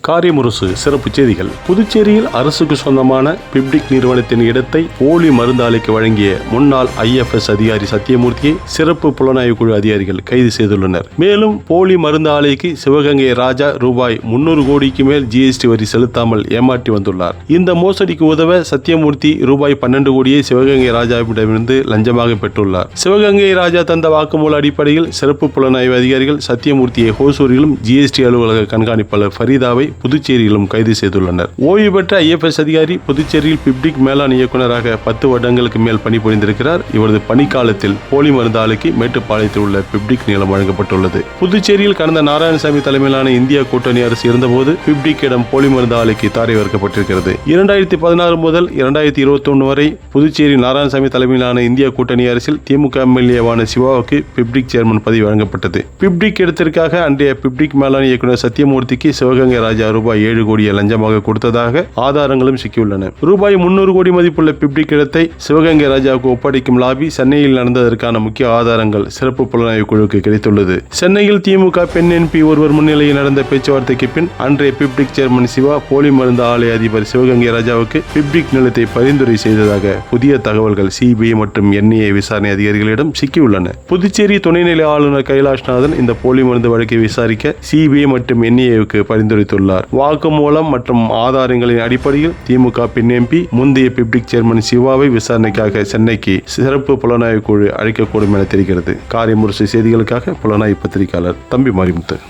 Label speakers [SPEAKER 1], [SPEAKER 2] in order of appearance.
[SPEAKER 1] காரியமுரசு சிறப்பு செய்திகள். புதுச்சேரியில் அரசுக்கு சொந்தமான பிப்டிக் நிறுவனத்தின் இடத்தை போலி மருந்தாலைக்கு வழங்கிய முன்னாள் ஐஎஃப்எஸ் அதிகாரி சத்தியமூர்த்தியை சிறப்பு புலனாய்வு குழு அதிகாரிகள் கைது செய்துள்ளனர். மேலும் போலி மருந்து ஆலைக்கு சிவகங்கை ராஜா ரூபாய் முன்னூறு கோடிக்கு மேல் ஜிஎஸ்டி வரி செலுத்தாமல் ஏமாற்றி வந்துள்ளார். இந்த மோசடிக்கு உதவ சத்தியமூர்த்தி ரூபாய் பன்னெண்டு கோடியை சிவகங்கை ராஜாவிடமிருந்து லஞ்சமாக பெற்றுள்ளார். சிவகங்கை ராஜா தந்த வாக்குமூல அடிப்படையில் சிறப்பு புலனாய்வு அதிகாரிகள் சத்தியமூர்த்தியை ஹோசூரிலும் ஜிஎஸ்டி அலுவலக கண்காணிப்பாளர் ஃபரீதாவை புதுச்சேரியிலும் கைது செய்துள்ளனர். ஓய்வு பெற்ற ஐஎஃப்எஸ் அதிகாரி புதுச்சேரியில் பிப்டிக் மேலாண் இயக்குநராக பத்து வருடங்களுக்கு மேல் பணிபுரிந்திருக்கிறார். இவரது பணிக்காலத்தில் போலி மருந்து ஆலைக்கு மேட்டுப்பாளையத்தில் உள்ள பிப்டிக் நிலம் வழங்கப்பட்டுள்ளது. புதுச்சேரியில் கடந்த நாராயணசாமி தலைமையிலான இந்திய கூட்டணி அரசு இருந்தபோது பிப்டிக்கிடம் போலி மருந்து ஆலைக்கு தாரை வார்க்கப்பட்டிருக்கிறது இரண்டாயிரத்தி பதினாறு முதல் இரண்டாயிரத்தி இருபத்தி ஒன்று வரை புதுச்சேரி நாராயணசாமி தலைமையிலான இந்திய கூட்டணி அரசில் திமுக எம்எல்ஏவான சிவாவுக்கு பிப்டிக் சேர்மன் பதவி வழங்கப்பட்டது. பிப்டிக் இடத்திற்காக அன்றைய பிப்டிக் மேலாண் இயக்குநர் சத்தியமூர்த்திக்கு சிவகங்கை ராஜா ரூபாய் ஏழு கோடியை லஞ்சமாக கொடுத்ததாக ஆதாரங்களும் சிக்கியுள்ளன. ரூபாய் முன்னூறு கோடி மதிப்புள்ள பிப்டி இடத்தை சிவகங்கை ராஜாவுக்கு ஒப்படைக்கும் லாபி சென்னையில் நடந்ததற்கான முக்கிய ஆதாரங்கள் சிறப்பு புலனாய்வு குழுவுக்கு கிடைத்துள்ளது. சென்னையில் திமுக பெண் எம்பி ஒருவர் முன்னிலையில் நடந்த பேச்சுவார்த்தைக்கு பின் அன்றைய பிப்டிக் சேர்மன் சிவா போலி மருந்து ஆலய அதிபர் சிவகங்கை ராஜாவுக்கு பிப்டிக் நிலத்தை பரிந்துரை செய்ததாக புதிய தகவல்கள் சிபிஐ மற்றும் என்ஐஏ விசாரணை அதிகாரிகளிடம் சிக்கியுள்ளன. புதுச்சேரி துணைநிலை ஆளுநர் கைலாஷ்நாதன் இந்த போலி மருந்து வழக்கை விசாரிக்க சிபிஐ மற்றும் என்ஐஏவுக்கு பரிந்துரைத்துள்ளார். வாக்குமூலம் மற்றும் ஆதாரங்களின் அடிப்படையில் திமுக பெண் எம்பி முந்தைய பிப்டிக் சேர்மன் சிவாவை விசாரணைக்காக சென்னைக்கு சிறப்பு புலனாய்வு குழு அழைக்கக்கூடும் என தெரிகிறது. காரியமுரசு செய்திகளுக்காக புலனாய்வு பத்திரிகையாளர் தம்பி மாரிமுத்து